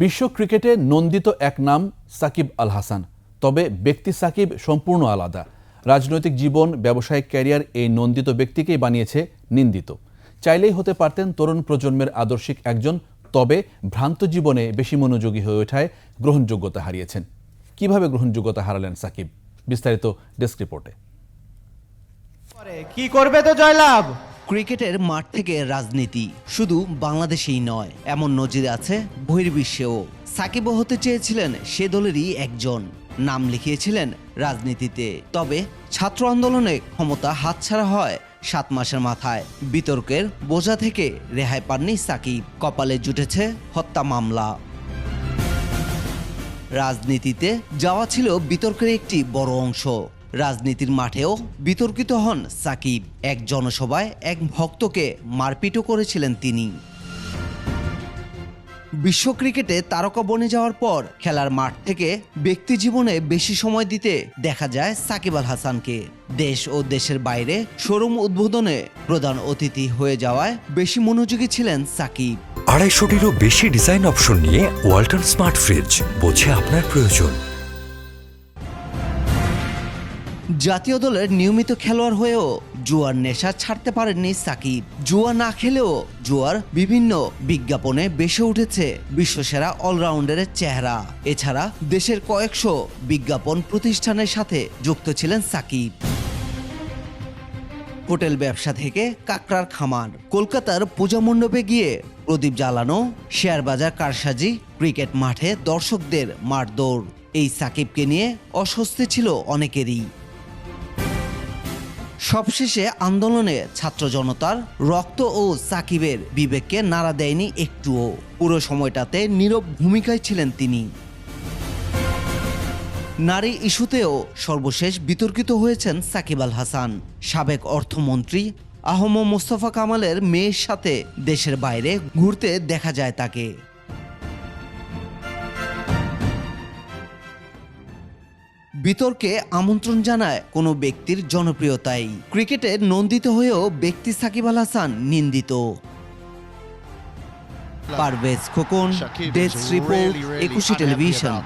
বিশ্ব ক্রিকেটে নন্দিত এক নাম সাকিব আল হাসান তবে ব্যক্তি সাকিব সম্পূর্ণ আলাদা। রাজনৈতিক জীবন, ব্যবসায়িক ক্যারিয়ার এই নন্দিত ব্যক্তিকেই বানিয়েছে নিন্দিত। চাইলেই হতে পারতেন তরুণ প্রজন্মের আদর্শিক একজন, তবে ভ্রান্ত জীবনে বেশি মনোযোগী হয়ে ওঠায় গ্রহণযোগ্যতা হারিয়েছেন। কীভাবে গ্রহণযোগ্যতা হারালেন সাকিব? বিস্তারিত ডেস্ক রিপোর্টে। কি করবে তো জয়লাভ? ক্রিকেটের মাঠ থেকে রাজনীতি শুধু বাংলাদেশেই নয়, এমন নজির আছে বহির্বিশ্বেও। সাকিবও হতে চেয়েছিলেন সে দলেরই একজন। নাম লিখিয়েছিলেন রাজনীতিতে। তবে ছাত্র আন্দোলনে ক্ষমতা হাতছাড়া হয় সাত মাসের মাথায়। বিতর্কের বোঝা থেকে রেহাই পাননি সাকিব। কপালে জুটেছে হত্যা মামলা। রাজনীতিতে যাওয়া ছিল বিতর্কের একটি বড় অংশ। রাজনীতির মাঠেও বিতর্কিত হন সাকিব। এক জনসভায় এক ভক্তকে মারপিটও করেছিলেন তিনি। বিশ্ব ক্রিকেটে তারকা বনে যাওয়ার পর খেলার মাঠ থেকে ব্যক্তি জীবনে বেশি সময় দিতে দেখা যায় সাকিব আল হাসানকে। দেশ ও দেশের বাইরে শোরুম উদ্বোধনে প্রধান অতিথি হয়ে যাওয়ায় বেশি মনোযোগী ছিলেন সাকিব। আড়াইশোটিরও বেশি ডিজাইন অপশন নিয়ে ওয়ালটন স্মার্ট ফ্রিজ, বোঝে আপনার প্রয়োজন। জাতীয় দলের নিয়মিত খেলোয়াড় হয়েও জুয়ার নেশা ছাড়তে পারেননি সাকিব। জুয়া না খেলেও জুয়ার বিভিন্ন বিজ্ঞাপনে বেসে উঠেছে বিশ্বসেরা অলরাউন্ডারের চেহারা। এছাড়া দেশের কয়েকশো বিজ্ঞাপন প্রতিষ্ঠানের সাথে যুক্ত ছিলেন সাকিব। হোটেল ব্যবসা থেকে কাকড়ার খামার। কলকাতার পূজা মণ্ডপে গিয়ে প্রদীপ জ্বালানো, শেয়ার বাজার কারসাজি, ক্রিকেট মাঠে দর্শকদের মারদৌড় এই সাকিবকে নিয়ে অস্বস্তি ছিল অনেকেরই। সবশেষে আন্দোলনে ছাত্র জনতার রক্ত ও সাকিবের বিবেককে নাড়া দেয়নি একটুও। পুরো সময়টাতে নীরব ভূমিকায় ছিলেন তিনি। নারী ইস্যুতেও সর্বশেষ বিতর্কিত হয়েছেন সাকিব আল হাসান। সাবেক অর্থমন্ত্রী আহম মোস্তফা কামালের মেয়ের সাথে দেশের বাইরে ঘুরতে দেখা যায় তাকে। বিতর্কে আমন্ত্রণ জানায় কোনো ব্যক্তির জনপ্রিয়তাই। ক্রিকেটে নন্দিত হয়েও ব্যক্তি সাকিব আল হাসান নিন্দিত। Parvez Khokon desk report Ekushey television.